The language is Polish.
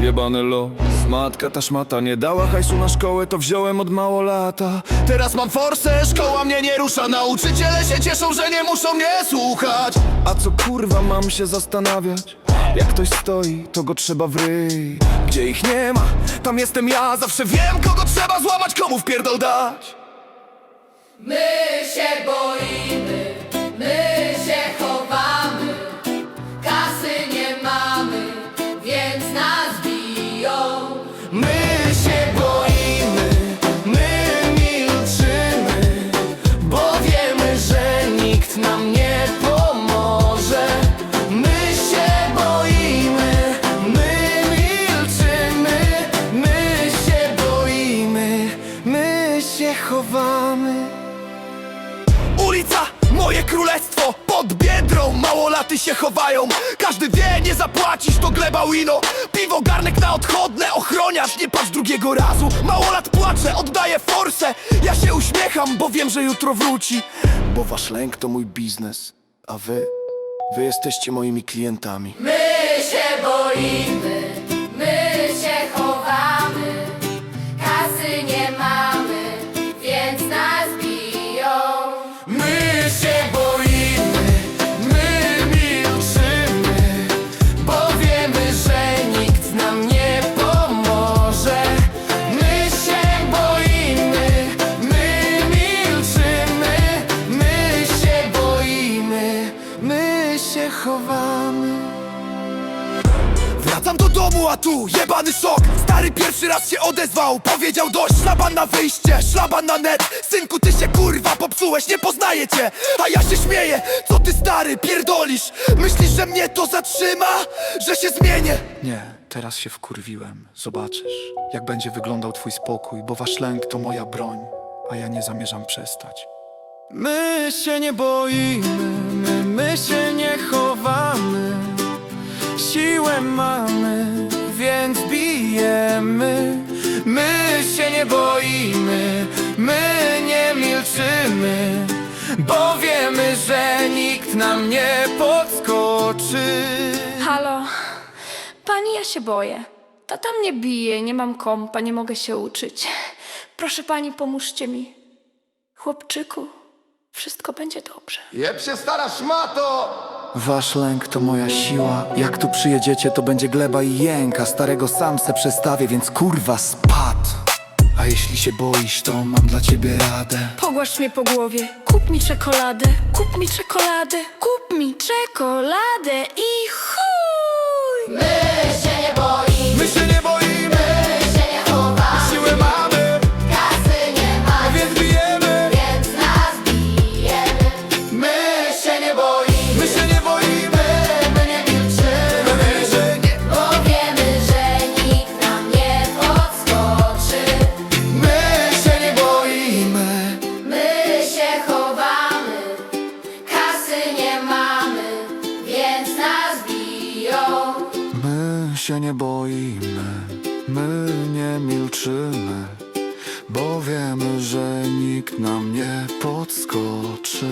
Jebany los. Matka ta szmata nie dała hajsu na szkołę To wziąłem od mało lata. Teraz mam forsę, szkoła mnie nie rusza. Nauczyciele się cieszą, że nie muszą mnie słuchać. A co kurwa mam się zastanawiać? Jak ktoś stoi, to go trzeba w ryj. Gdzie ich nie ma, tam jestem ja. Zawsze wiem, kogo trzeba złamać, komu w pierdol dać. My się boimy, my się chowamy, kasy nie mamy, więc nas Ulica, moje królestwo. Pod biedrą małolaty się chowają. Każdy wie, nie zapłacisz, to gleba wino Piwo, garnek na odchodne Ochroniarz, nie patrz drugiego razu. Małolat płacze, oddaje forsę. Ja się uśmiecham, bo wiem, że jutro wróci. Bo wasz lęk to mój biznes A wy, wy jesteście moimi klientami. My się boimy, Wracam do domu, a tu jebany szok Stary pierwszy raz się odezwał Powiedział dość, szlaban na wyjście, szlaban na net Synku, ty się kurwa popsułeś, nie poznaję cię A ja się śmieję, co ty stary, pierdolisz Myślisz, że mnie to zatrzyma? Że się zmienię? Nie, teraz się wkurwiłem. Zobaczysz, jak będzie wyglądał twój spokój, bo wasz lęk to moja broń, a ja nie zamierzam przestać. My się nie boimy, my, my się nie chowamy Siłę mamy, więc bijemy My się nie boimy, my nie milczymy Bo wiemy, że nikt nam nie podskoczy Halo, pani, ja się boję. Tata mnie bije, nie mam kompa, nie mogę się uczyć. Proszę pani, pomóżcie mi. Chłopczyku, wszystko będzie dobrze. Jeb się stara szmato! Wasz lęk to moja siła. Jak tu przyjedziecie, to będzie gleba i jęka. Starego sam se przestawię, więc kurwa spad. A jeśli się boisz, to mam dla ciebie radę. Pogłasz mnie po głowie, kup mi czekoladę, kup mi czekoladę, kup mi czekoladę i chuj! Się nie boimy, my nie milczymy, bo wiemy, że nikt nam nie podskoczy.